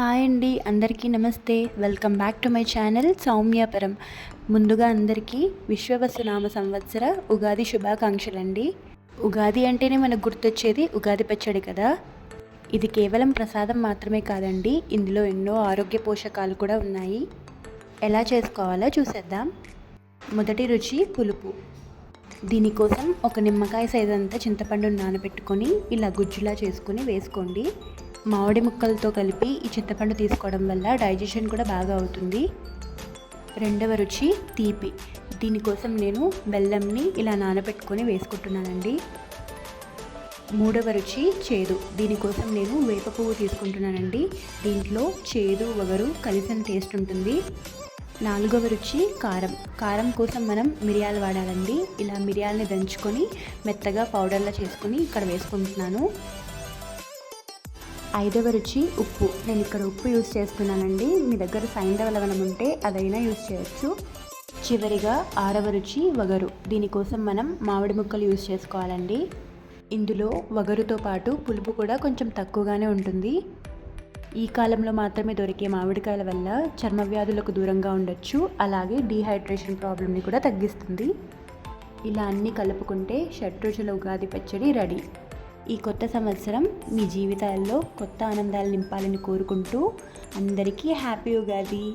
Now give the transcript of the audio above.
Hi అండి అందరికీ నమస్తే. Welcome back to my channel Soumyapuram ముందుగా అందరికీ విశ్వవసునామ సంవత్సర ఉగాది శుభాకాంక్షలండి. ఉగాది అంటేనే మనకు గుర్తొచ్చేది ఉగాది పచ్చడి కదా? ఇది కేవలం ప్రసాదం మాత్రమే కాదండి ఇందులో ఎన్నో ఆరోగ్య పోషకాలు కూడా ఉన్నాయి. ఎలా చేసుకోవాలో చూసేద్దాం. మొదటి రుచి పులుపు. దీనికోసం ఒక నిమ్మకాయ సైజంతా చింతపండును చింతపండు నానబెట్టుకొని ఇలా గుజ్జులా చేసుకొని వేసుకోండి. మామిడి ముక్కలతో కలిపి ఈ చింతపండు తీసుకోవడం వల్ల డైజెషన్ కూడా బాగా అవుతుంది. రెండవ రుచి తీపి. దీనికోసం నేను బెల్లంని ఇలా నానబెట్టుకొని వేసుకుంటున్నానండి. మూడవ రుచి చేదు. దీనికోసం నేను వేప పువ్వు తీసుకుంటున్నానండి. దీంట్లో చేదు వగరు కలిసిన టేస్ట్ ఉంటుంది. నాలుగవ రుచి కారం. కారం కోసం మనం మిరియాలు వాడాలండి. ఇలా మిరియాలని దంచుకొని మెత్తగా పౌడర్లా చేసుకొని ఇక్కడ వేసుకుంటున్నాను. ఐదవ రుచి ఉప్పు. నేను ఇక్కడ ఉప్పు యూస్ చేస్తున్నానండి. మీ దగ్గర సైంధవ లవణం ఉంటే అదైనా యూస్ చేయొచ్చు. చివరిగా ఆరవ రుచి వగరు. దీనికోసం మనం మామిడి ముక్కలు యూస్ చేసుకోవాలండి. ఇందులో వగరుతో పాటు పులుపు కూడా కొంచెం తక్కువగానే ఉంటుంది. ఈ కాలంలో మాత్రమే దొరికే మామిడికాయల వల్ల చర్మ వ్యాధులకు దూరంగా ఉండొచ్చు. అలాగే డీహైడ్రేషన్ ప్రాబ్లమ్ని కూడా తగ్గిస్తుంది. ఇలా అన్నీ కలుపుకుంటే షడ్రుచుల ఉగాది పచ్చడి రెడీ. ఈ కొత్త సంవత్సరం మీ జీవితాల్లో కొత్త ఆనందాలు నింపాలని కోరుకుంటూ అందరికీ హ్యాపీ ఉగాది.